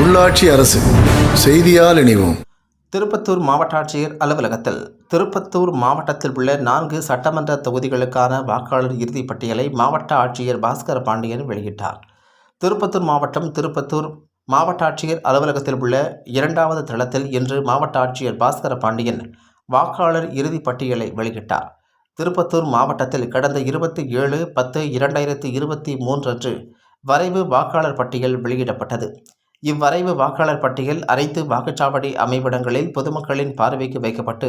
உள்ளாட்சி அரசு செய்தியால் இணைவோம். திருப்பத்தூர் மாவட்ட ஆட்சியர் அலுவலகத்தில் திருப்பத்தூர் மாவட்டத்தில் உள்ள நான்கு சட்டமன்ற தொகுதிகளுக்கான வாக்காளர் இறுதிப் பட்டியலை மாவட்ட ஆட்சியர் பாஸ்கர பாண்டியன் வெளியிட்டார். திருப்பத்தூர் மாவட்டம் திருப்பத்தூர் மாவட்ட ஆட்சியர் அலுவலகத்தில் உள்ள இரண்டாவது தளத்தில் இன்று மாவட்ட ஆட்சியர் பாஸ்கர பாண்டியன் வாக்காளர் இறுதிப் பட்டியலை வெளியிட்டார். திருப்பத்தூர் மாவட்டத்தில் கடந்த இருபத்தி ஏழு பத்து இரண்டாயிரத்தி இருபத்தி மூன்று அன்று வரைவு வாக்காளர் பட்டியல் வெளியிடப்பட்டது. இவ்வரைவு வாக்காளர் பட்டியல் அனைத்து வாக்குச்சாவடி அமைவிடங்களில் பொதுமக்களின் பார்வைக்கு வைக்கப்பட்டு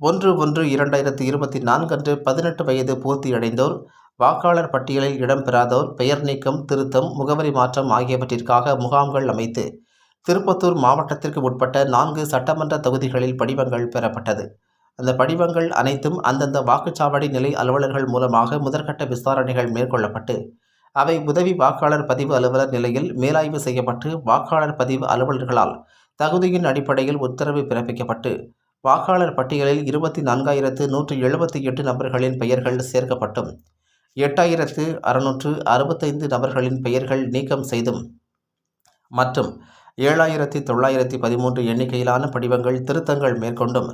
ஒன்று ஒன்று இரண்டாயிரத்தி இருபத்தி நான்கன்று பதினெட்டு வயது பூர்த்தியடைந்தோர் வாக்காளர் பட்டியலில் இடம்பெறாதோர் பெயர் நீக்கம் திருத்தம் முகவரி மாற்றம் ஆகியவற்றிற்காக முகாம்கள் அமைத்து திருப்பத்தூர் மாவட்டத்திற்கு உட்பட்ட நான்கு சட்டமன்ற தொகுதிகளில் படிவங்கள் பெறப்பட்டது. அந்த படிவங்கள் அனைத்தும் அந்தந்த வாக்குச்சாவடி நிலை அலுவலர்கள் மூலமாக முதற்கட்ட விசாரணைகள் மேற்கொள்ளப்பட்டு அவை உதவி வாக்காளர் பதிவு அலுவலர் நிலையில் மேலாய்வு செய்யப்பட்டு வாக்காளர் பதிவு அலுவலர்களால் தகுதியின் அடிப்படையில் உத்தரவு பிறப்பிக்கப்பட்டு வாக்காளர் பட்டியலில் இருபத்தி நான்காயிரத்து நூற்று எழுபத்தி எட்டு நபர்களின் பெயர்கள் சேர்க்கப்பட்டும் எட்டாயிரத்து அறுநூற்று அறுபத்தைந்து நபர்களின் பெயர்கள் நீக்கம் செய்தும் மற்றும் ஏழாயிரத்தி தொள்ளாயிரத்தி பதிமூன்று எண்ணிக்கையிலான படிவங்கள் திருத்தங்கள் மேற்கொண்டும்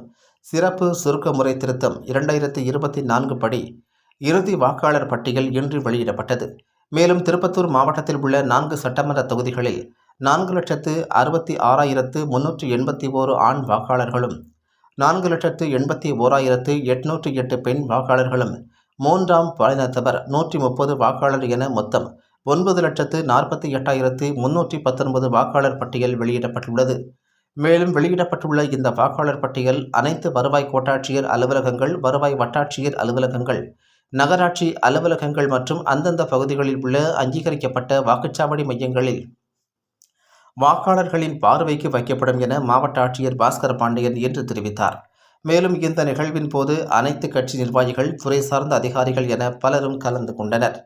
சிறப்பு சுருக்க முறை திருத்தம் இரண்டாயிரத்தி இருபத்தி நான்கு படி இறுதி வாக்காளர் பட்டியல் இன்று வெளியிடப்பட்டது. மேலும் திருப்பத்தூர் மாவட்டத்தில் உள்ள நான்கு சட்டமன்ற தொகுதிகளில் நான்கு லட்சத்து அறுபத்தி ஆறாயிரத்து முன்னூற்றி எண்பத்தி ஓரு ஆண் வாக்காளர்களும் நான்கு லட்சத்து எண்பத்தி ஓராயிரத்து எட்நூற்றி எட்டு பெண் வாக்காளர்களும் மூன்றாம் பாலினத்தவர் நூற்றி முப்பது வாக்காளர் என மொத்தம் ஒன்பது லட்சத்து நாற்பத்தி எட்டாயிரத்து முன்னூற்றி பத்தொன்பது வாக்காளர் பட்டியல் வெளியிடப்பட்டுள்ளது. மேலும் வெளியிடப்பட்டுள்ள இந்த வாக்காளர் பட்டியல் அனைத்து வருவாய் கோட்டாட்சியர் அலுவலகங்கள் வருவாய் வட்டாட்சியர் அலுவலகங்கள் நகராட்சி அலுவலகங்கள் மற்றும் அந்தந்த பகுதிகளில் உள்ள அங்கீகரிக்கப்பட்ட வாக்குச்சாவடி மையங்களில் வாக்காளர்களின் பார்வைக்கு வைக்கப்படும் என மாவட்ட ஆட்சியர் பாஸ்கர பாண்டியன் என்று தெரிவித்தார். மேலும் இந்த நிகழ்வின் போது அனைத்து கட்சி நிர்வாகிகள் துறை சார்ந்த அதிகாரிகள் என பலரும் கலந்து கொண்டனர்.